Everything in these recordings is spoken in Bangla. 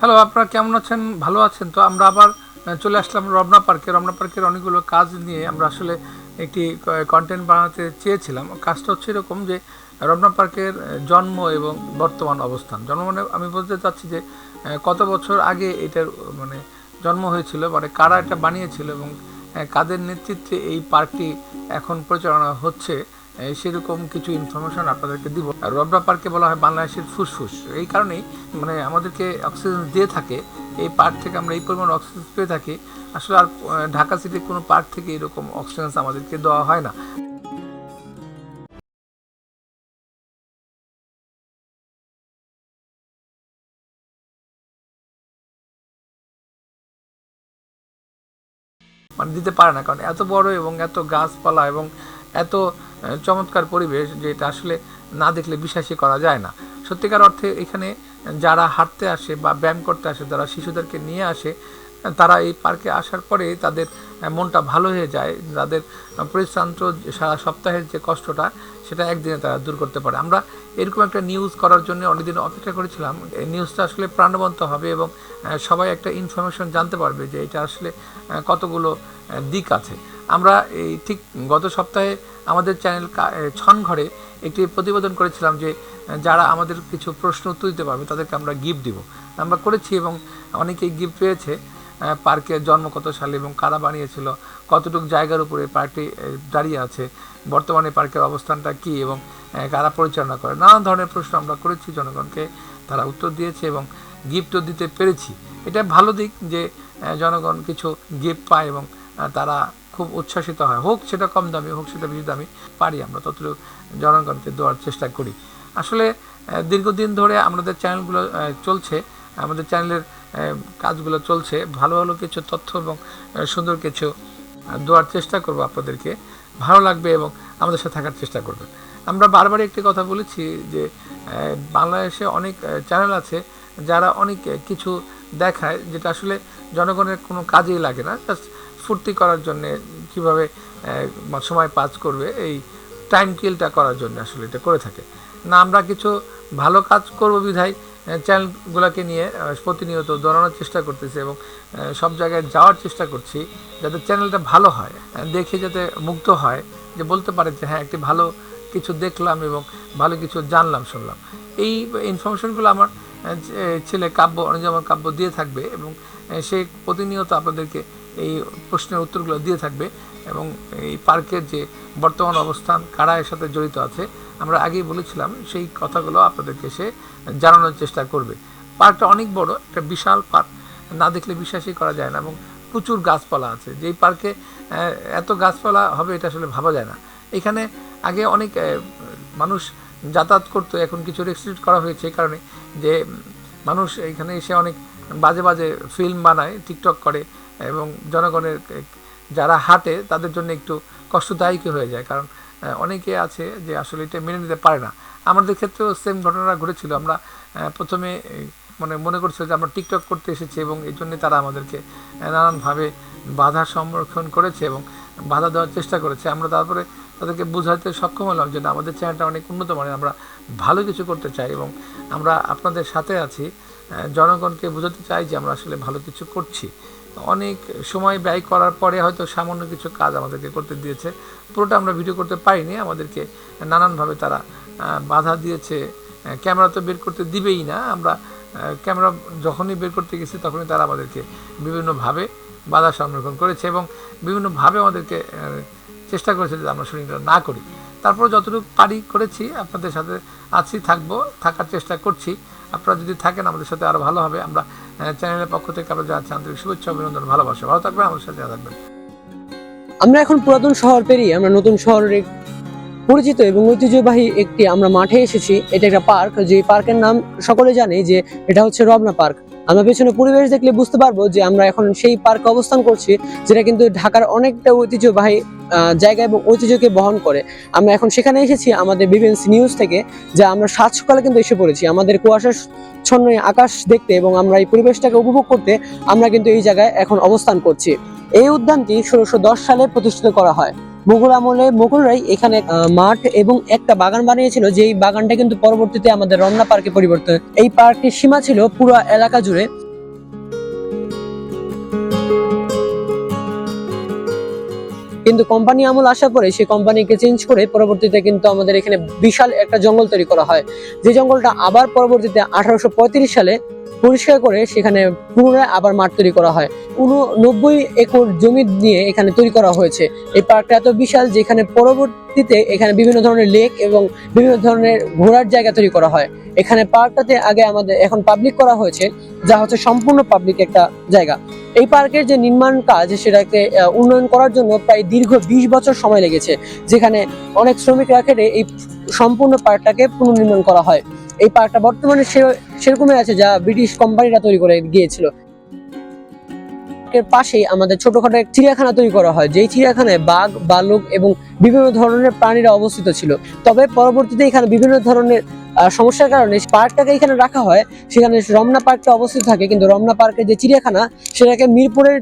হ্যালো আপনারা কেমন আছেন? ভালো আছেন? তো আমরা আবার চলে আসলাম রমনা পার্কে। রমনা পার্কের অনেকগুলো কাজ নিয়ে আমরা আসলে একটি কন্টেন্ট বানাতে চেয়েছিলাম। কাজটা হচ্ছে এরকম যে, রমনা পার্কের জন্ম এবং বর্তমান অবস্থান। জন্ম মানে আমি বলতে চাচ্ছি যে কত বছর আগে এটার মানে জন্ম হয়েছিল মানে কারা এটা বানিয়েছিল এবং কাদের নেতৃত্বে এই পার্কটি এখন পরিচালনা হচ্ছে। সেরকম কিছু ইনফরমেশন আপনাদেরকে দিব। আর রবরা পার্কে বলা হয় বাংলাদেশের ফুসফুস। এই কারণেই মানে আমাদেরকে অক্সিজেন দিয়ে থাকে। এই পার্ক থেকে আমরা এই পরিমাণ অক্সিজেন পেয়ে থাকি। আসলে আর ঢাকা সিটির কোনো পার্ক থেকে এরকম অক্সিজেন আমাদেরকে দেওয়া হয় না। মানে দিতে পারে না। কারণ এত বড় এবং এত গাছপালা এবং এত চমৎকার পরিবেশ যে এটা আসলে না দেখলে বিশ্বাসই করা যায় না। সত্যিকার অর্থে এখানে যারা হাঁটতে আসে বা ব্যায়াম করতে আসে, যারা শিশুদেরকে নিয়ে আসে, তারা এই পার্কে আসার পরে তাদের মনটা ভালো হয়ে যায়। তাদের পরিশ্রান্ত সারা সপ্তাহের যে কষ্টটা সেটা একদিনে তারা দূর করতে পারে। আমরা এরকম একটা নিউজ করার জন্য অনেকদিন অপেক্ষা করেছিলাম। এই নিউজটা আসলে প্রাণবন্ত হবে এবং সবাই একটা ইনফরমেশন জানতে পারবে যে এটা আসলে কতগুলো দিক আছে। আমরা এই ঠিক গত সপ্তাহে আমাদের চ্যানেল ছন ঘরে একটি প্রতিবেদন করেছিলাম যে যারা আমাদের কিছু প্রশ্ন উত্তর দিতে পারবে তাদেরকে আমরা গিফট দিব। আমরা করেছি এবং অনেকেই গিফট পেয়েছে। পার্কের জন্ম কত সালে এবং কারা বানিয়েছিল, কতটুকু জায়গার উপরে পার্কটি দাঁড়িয়ে আছে, বর্তমানে পার্কের অবস্থানটা কী এবং কারা পরিচালনা করে নানা ধরনের প্রশ্ন আমরা করেছি, জনগণকে তারা উত্তর দিয়েছে এবং গিফটও দিতে পেরেছি। এটা ভালো দিক যে জনগণ কিছু গিফট পায় এবং তারা খুব উচ্ছ্বাসিত হয়। হোক সেটা কম দামি, হোক সেটা বেশি দামি, পারি আমরা, ততটুকু জনগণকে দেওয়ার চেষ্টা করি। আসলে দীর্ঘদিন ধরে আমাদের চ্যানেলগুলো চলছে, আমাদের চ্যানেলের কাজগুলো চলছে। ভালো ভালো কিছু তথ্য এবং সুন্দর কিছু দেওয়ার চেষ্টা করব আপনাদেরকে। ভালো লাগবে এবং আমাদের সাথে থাকার চেষ্টা করবেন। আমরা বারবার একটি কথা বলেছি যে বাংলাদেশে অনেক চ্যানেল আছে যারা অনেক কিছু দেখায় যেটা আসলে জনগণের কোনো কাজেই লাগে না। জাস্ট ফুর্তি করার জন্য কীভাবে সময় পাস করবে, এই টাইম কিলটা করার জন্য আসলে এটা করে থাকে। না, আমরা কিছু ভালো কাজ করব বিধায় চ্যানেলগুলোকে নিয়ে প্রতিনিয়ত দৌড়ানোর চেষ্টা করতেছি এবং সব জায়গায় যাওয়ার চেষ্টা করছি যাতে চ্যানেলটা ভালো হয় দেখে যাতে মুগ্ধ হয়, যে বলতে পারে যে হ্যাঁ একটি ভালো কিছু দেখলাম এবং ভালো কিছু জানলাম, শুনলাম। এই ইনফরমেশনগুলো আমার ছেলে কাব্য অনুযায়ী কাব্য দিয়ে থাকবে এবং সে প্রতিনিয়ত আপনাদেরকে এই প্রশ্নের উত্তরগুলো দিয়ে থাকবে এবং এই পার্কের যে বর্তমান অবস্থান, কারা এর সাথে জড়িত আছে আমরা আগেই বলেছিলাম, সেই কথাগুলো আপনাদেরকে সে জানানোর চেষ্টা করবে। পার্কটা অনেক বড়, একটা বিশাল পার্ক। না দেখলে বিশ্বাসই করা যায় না এবং প্রচুর গাছপালা আছে। যেই পার্কে এত গাছপালা হবে এটা আসলে ভাবা যায় না। এখানে আগে অনেক মানুষ যাতায়াত করতো, এখন কিছু রেস্ট্রিক্ট করা হয়েছে এই কারণে যে, মানুষ এখানে এসে অনেক বাজে বাজে ফিল্ম বানায় টিকটক করে এবং জনগণের, যারা হাঁটে তাদের জন্য একটু কষ্টদায়ক হয়ে যায়। কারণ অনেকে আছে যে আসলে এটা মেনে নিতে পারে না। আমাদের ক্ষেত্রেও সেম ঘটনা ঘটেছিল। আমরা প্রথমে মানে মনে করছিল যে আমরা টিকটক করতে এসেছি এবং এই জন্যে তারা আমাদেরকে নানানভাবে বাধা সংরক্ষণ করেছে এবং বাধা দেওয়ার চেষ্টা করেছে। আমরা তারপরে তাদেরকে বোঝাতে সক্ষম হলাম যে আমাদের চ্যানেলটা অনেক উন্নত মানের, আমরা ভালো কিছু করতে চাই এবং আমরা আপনাদের সাথে আছি। জনগণকে বোঝাতে চাই যে আমরা আসলে ভালো কিছু করছি। অনেক সময় ব্যয় করার পরে হয়তো সামান্য কিছু কাজ আমাদেরকে করতে দিয়েছে। পুরোটা আমরা ভিডিও করতে পারিনি, আমাদেরকে নানানভাবে তারা বাধা দিয়েছে। ক্যামেরা তো বের করতে দিবেই না, আমরা ক্যামেরা যখনই বের করতে গেছি তখনই তারা আমাদেরকে বিভিন্নভাবে বাধা সংরক্ষণ করেছে এবং বিভিন্নভাবে আমাদেরকে চেষ্টা করেছে যে আমরা শুটিংটা না করি। তারপর যতটুকু পারি করেছি, আপনাদের সাথে আছি, থাকব, থাকার চেষ্টা করছি। আপনারা যদি থাকেন, আমাদের সাথে আরও ভালো হবে। আমরা চ্যানেলের পক্ষ থেকে আমরা যাচ্ছে আন্তরিক শুভেচ্ছা, অভিনন্দন, ভালোবাসা। ভালো থাকবেন আমাদের সাথে থাকবেন। আমরা এখন পুরাতন শহর পেরিয়ে আমরা নতুন শহরের পরিচিত এবং ঐতিহ্যবাহী একটি আমরা মাঠে এসেছি। এটা একটা পার্ক যে পার্কের নাম সকলে জানে যে এটা হচ্ছে রবনা পার্ক। আমরা পেছনে পরিবেশ দেখলে বুঝতে পারব যে আমরা এখন সেই পার্কে অবস্থান করছি, যেটা কিন্তু ঢাকার অনেকটা ঐতিহ্যবাহী জায়গা এবং ঐতিহ্যকে বহন করে। আমরা এখন সেখানে এসেছি আমাদের বিবিএনসি নিউজ থেকে, যা আমরা সাত সকালে কিন্তু এসে পড়েছি। আমাদের কুয়াশার ছন্ন আকাশ দেখতে এবং আমরা এই পরিবেশটাকে উপভোগ করতে আমরা কিন্তু এই জায়গায় এখন অবস্থান করছি। এই উদ্যানটি ষোলোশো সালে প্রতিষ্ঠিত করা হয়। মুঘল আমলে মুঘলরাই এখানে মাঠ এবং একটা বাগান বানিয়েছিল, যেই বাগানটা কিন্তু পরবর্তীতে আমাদের রমনা পার্কে পরিবর্তন এই পার্কটির সীমা ছিল পুরো এলাকা জুড়ে। কিন্তু কোম্পানি আমল আসার পরে সেই কোম্পানিকে চেঞ্জ করে পরবর্তীতে কিন্তু আমাদের এখানে বিশাল একটা জঙ্গল তৈরি করা হয়। যে জঙ্গলটা আবার পরবর্তীতে আঠারোশো পঁয়ত্রিশ সালে পরিষ্কার করে সেখানে পুনরায় আবার মাঠ তৈরি করা হয়। উননব্বই একর জমি নিয়ে এখানে তৈরি করা হয়েছে। এই পার্কটা এত বিশাল যেখানে পরবর্তীতে এখানে বিভিন্ন ধরনের লেক এবং বিভিন্ন ধরনের ঘোরার জায়গা তৈরি করা হয়। এখানে পার্কটাতে আগে আমাদের এখন পাবলিক করা হয়েছে, যা হচ্ছে সম্পূর্ণ পাবলিক একটা জায়গা। এই পার্কের যে নির্মাণ কাজ, সেটাকে উন্নয়ন করার জন্য প্রায় দীর্ঘ বিশ বছর সময় লেগেছে, যেখানে অনেক শ্রমিকরা খেটে এই সম্পূর্ণ পার্কটাকে পুনর্নির্মাণ করা হয়। এই পার্কটা বর্তমানে সে- সেরকমই আছে যা ব্রিটিশ কোম্পানিরা তৈরি করে গিয়েছিল। পাশেই আমাদের ছোটখাটো এক চিড়িয়াখানা তৈরি করা হয়, যেই চিড়িয়াখানায় বাঘ, বালুক এবং বিভিন্ন ধরনের প্রাণীরা অবস্থিত ছিল। তবে পরবর্তীতে এখানে বিভিন্ন ধরনের সমস্যার কারণে পার্কটাকে এখানে রাখা হয়। সেখানে রমনা পার্কটা অবস্থিত থাকে, কিন্তু রমনা পার্কের যে চিড়িয়াখানা, সেটাকে মিরপুরে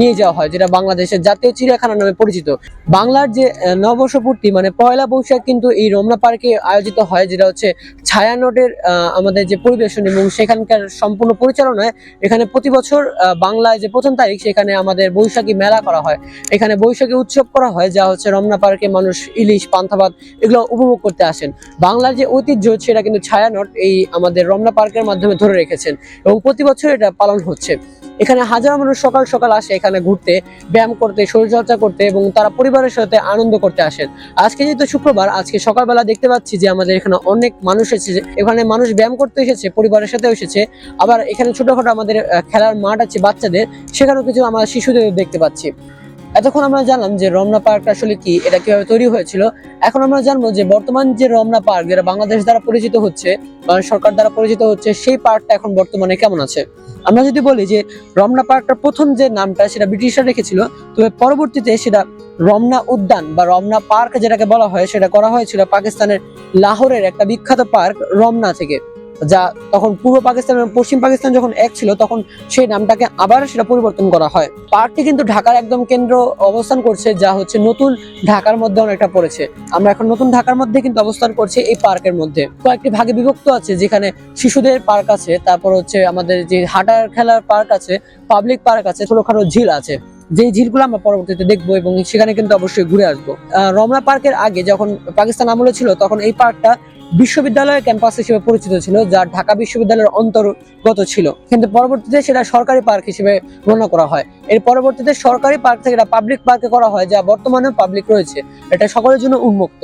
নিয়ে যাওয়া হয়, যেটা বাংলাদেশের জাতীয় চিড়িয়াখানা নামে পরিচিত। বাংলার যে নববর্ষপূর্তি মানে পয়লা বৈশাখ কিন্তু এই রমনা পার্কে আয়োজিত হয়, যেটা হচ্ছে ছায়ানটের আমাদের যে পরিবেশন এবং সেখানকার সম্পূর্ণ পরিচালনায় এখানে প্রতি বছর বাংলায় যে প্রথম তারিখ, সেখানে আমাদের বৈশাখী মেলা করা হয়। এখানে বৈশাখী উৎসব করা হয়, যা হচ্ছে রমনা পার্কে মানুষ ইলিশ পান্থাভাত এগুলো উপভোগ করতে আসেন। বাংলার যে ঐতিহ্য, সেটা কিন্তু ছায়ানট এই আমাদের রমনা পার্কের মাধ্যমে ধরে রেখেছেন এবং প্রতি বছর এটা পালন হচ্ছে। এখানে হাজার মানুষ সকাল সকাল আসে এখানে ঘুরতে, ব্যায়াম করতে, শরীরচর্চা করতে এবং তারা পরিবারের সাথে আনন্দ করতে আসেন। আজকে যেহেতু শুক্রবার, আজকে সকালবেলা দেখতে পাচ্ছি যে আমাদের এখানে অনেক মানুষ এসেছে। এখানে মানুষ ব্যায়াম করতে এসেছে, পরিবারের সাথে এসেছে। আবার এখানে ছোটখাটো আমাদের খেলার মাঠ আছে বাচ্চাদের, সেখানেও কিছু আমরা শিশুদের দেখতে পাচ্ছি। এতক্ষণ আমরা জানলাম যে রমনা পার্কটা আসলে কি, এটা কীভাবে তৈরি হয়েছিল। এখন আমরা জানব যে বর্তমান যে রমনা পার্ক, যেটা বাংলাদেশ দ্বারা পরিচিত হচ্ছে সরকার দ্বারা পরিচিত হচ্ছে, সেই পার্কটা এখন বর্তমানে কেমন আছে? আমরা যদি বলি যে রমনা পার্কটার প্রথম যে নামটা, সেটা ব্রিটিশরা রেখেছিল, তবে পরবর্তীতে সেটা রমনা উদ্যান, বা রমনা পার্ক যেটাকে বলা হয়, সেটা করা হয়েছিল পাকিস্তানের লাহোরের একটা বিখ্যাত পার্ক রমনা থেকে। যা তখন পূর্ব পাকিস্তান এবং পশ্চিম পাকিস্তান যখন এক ছিল, তখন সেই নামটাকে আবার সেটা পরিবর্তন করা হয়। পার্কটি কিন্তু ঢাকার একদম কেন্দ্র অবস্থান করছে, যা হচ্ছে নতুন ঢাকার মধ্যে অনেকটা পড়েছে। আমরা এখন নতুন ঢাকার মধ্যে কিন্তু অবস্থান করছি এই পার্কের মধ্যে। কয়েকটি ভাগে বিভক্ত আছে, যেখানে শিশুদের পার্ক আছে, তারপর হচ্ছে আমাদের যে হাঁটার খেলার পার্ক আছে, পাবলিক পার্ক আছে ছোটখাটো ঝিল আছে। যেই ঝিলগুলো আমরা পরবর্তীতে দেখব এবং সেখানে কিন্তু অবশ্যই ঘুরে আসব। রমনা পার্কের আগে যখন পাকিস্তান আমলে ছিল, তখন এই পার্কটা বিশ্ববিদ্যালয়ের ক্যাম্পাস হিসেবে পরিচিত ছিল, যা ঢাকা বিশ্ববিদ্যালয়ের অন্তর্গত ছিল। কিন্তু পরবর্তীতে সেটা সরকারি পার্ক হিসেবে গণ্য করা হয়। এর পরবর্তীতে সরকারি পার্ক থেকে এটা পাবলিক পার্কে করা হয়, যা বর্তমানে পাবলিক রয়েছে। এটা সকলের জন্য উন্মুক্ত।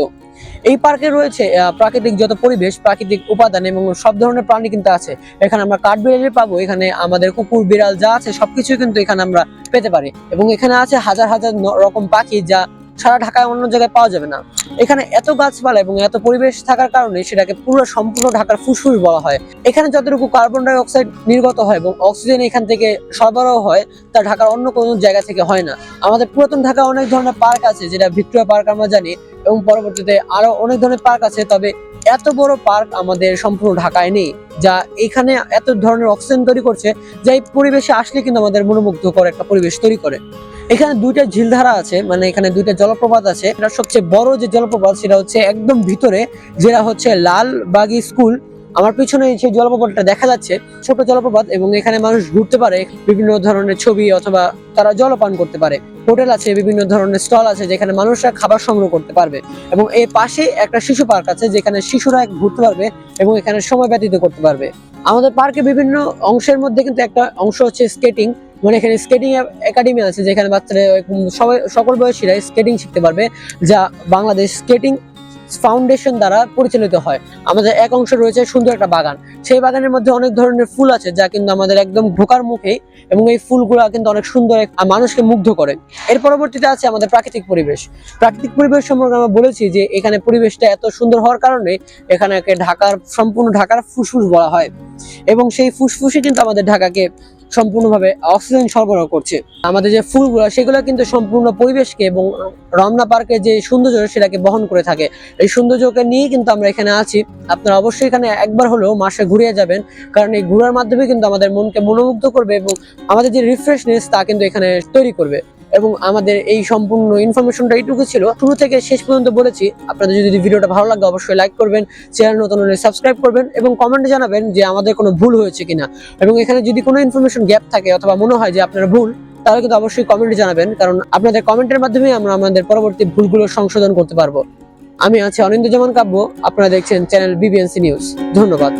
এই পার্কে রয়েছে প্রাকৃতিক যত পরিবেশ, প্রাকৃতিক উপাদান এবং সব ধরনের প্রাণী কিন্তু আছে। এখানে আমরা কাঠবিড়ালি পাবো, এখানে আমাদের কুকুর, বিড়াল যা আছে সবকিছু কিন্তু এখানে আমরা পেতে পারি। এবং এখানে আছে হাজার হাজার রকম পাখি যা সারা ঢাকায় অন্য জায়গায় পাওয়া যাবে না। এখানে এত গাছপালা এবং এত পরিবেশ থাকার কারণে সেটাকে পুরো সম্পূর্ণ ঢাকার ফুসফুস বলা হয়। এখানে যতটুকু কার্বন ডাই অক্সাইড নির্গত হয় এবং অক্সিজেন এখান থেকে সরবরাহ হয়, তা ঢাকার অন্য কোনো জায়গা থেকে হয় না। আমাদের পুরাতন ঢাকা অনেক ধরনের পার্ক আছে, যেটা ভিক্টোরিয়া পার্ক আমরা জানি। এবং পরবর্তীতে আরও অনেক ধরনের পার্ক আছে, তবে এত বড় পার্ক আমাদের সম্পূর্ণ ঢাকায় নেই, যা এখানে এত ধরনের অক্সিজেন তৈরি করছে, যা এই পরিবেশে আসলে কিন্তু আমাদের মনোমুগ্ধকর একটা পরিবেশ তৈরি করে। এখানে দুইটা ঝিলধারা আছে মানে এখানে দুইটা জলপ্রপাত আছে। এটা সবচেয়ে বড় যে জলপ্রপাত, সেটা হচ্ছে একদম ভিতরে, যেটা হচ্ছে লালবাগি স্কুল। আমার পিছনে সেই জলপ্রপাতটা দেখা যাচ্ছে, ছোট জলপ্রপাত এবং এখানে মানুষ ঘুরতে পারে, বিভিন্ন ধরনের ছবি অথবা তারা জলপান করতে পারে। হোটেল আছে, বিভিন্ন ধরনের স্টল আছে যেখানে মানুষরা খাবার সংগ্রহ করতে পারবে এবং এর পাশে একটা শিশু পার্ক আছে যেখানে শিশুরা ঘুরতে পারবে এবং এখানে সময় ব্যতীত করতে পারবে। আমাদের পার্কে বিভিন্ন অংশের মধ্যে কিন্তু একটা অংশ হচ্ছে স্কেটিং মানে এখানে স্কেটিং একাডেমি আছে যেখানে বাচ্চারা, সবাই, সকল বয়সীরা স্কেটিং শিখতে পারবে, যা বাংলাদেশ স্কেটিং ফাউন্ডেশন দ্বারা পরিচালিত হয়। আমাদের এক অংশ রয়েছে সুন্দর একটা বাগান। সেই বাগানের মধ্যে অনেক ধরনের ফুল আছে যা কিন্তু আমাদের একদম ঢোকার মুখে এবং এই ফুলগুলো কিন্তু অনেক সুন্দর মানুষকে মুগ্ধ করে। এর পরবর্তীতে আছে আমাদের প্রাকৃতিক পরিবেশ। প্রাকৃতিক পরিবেশ সম্পর্কে আমরা বলেছি যে এখানে পরিবেশটা এত সুন্দর হওয়ার কারণে এখানে ঢাকার, সম্পূর্ণ ঢাকার ফুসফুস বলা হয়। এবং সেই ফুসফুসে কিন্তু আমাদের ঢাকাকে সম্পূর্ণভাবে অক্সিজেন সরবরাহ করছে। আমাদের যে ফুলগুলো, সেগুলো কিন্তু সম্পূর্ণ পরিবেশকে এবং রমনা পার্কের যে সৌন্দর্য, সেটাকে বহন করে থাকে। এই সৌন্দর্যকে নিয়ে কিন্তু আমরা এখানে আছি। আপনারা অবশ্যই এখানে একবার হলেও মাসে ঘুরিয়ে যাবেন, কারণ এই ঘোরার মাধ্যমে কিন্তু আমাদের মনকে মনোমুগ্ধ করবে এবং আমাদের যে রিফ্রেশনেস তা কিন্তু এখানে তৈরি করবে। এবং আমাদের এই সম্পূর্ণ ইনফরমেশনটা এইটুকু ছিল। শুরু থেকে শেষ পর্যন্ত বলেছি, আপনাদের যদি ভিডিওটা ভালো লাগে অবশ্যই লাইক করবেন চ্যানেল নতুন হলে সাবস্ক্রাইব করবেন এবং কমেন্টে জানাবেন যে আমাদের কোনো ভুল হয়েছে কিনা। এবং এখানে যদি কোনো ইনফরমেশন গ্যাপ থাকে অথবা মনে হয় যে আপনার ভুল, তাহলে কিন্তু অবশ্যই কমেন্টে জানাবেন, কারণ আপনাদের কমেন্টের মাধ্যমে আমরা আমাদের পরবর্তী ভুলগুলো সংশোধন করতে পারব। আমি আছি অনিন্দ জামান কাব্য, আপনারা দেখছেন চ্যানেল বিবিএনসি নিউজ ধন্যবাদ।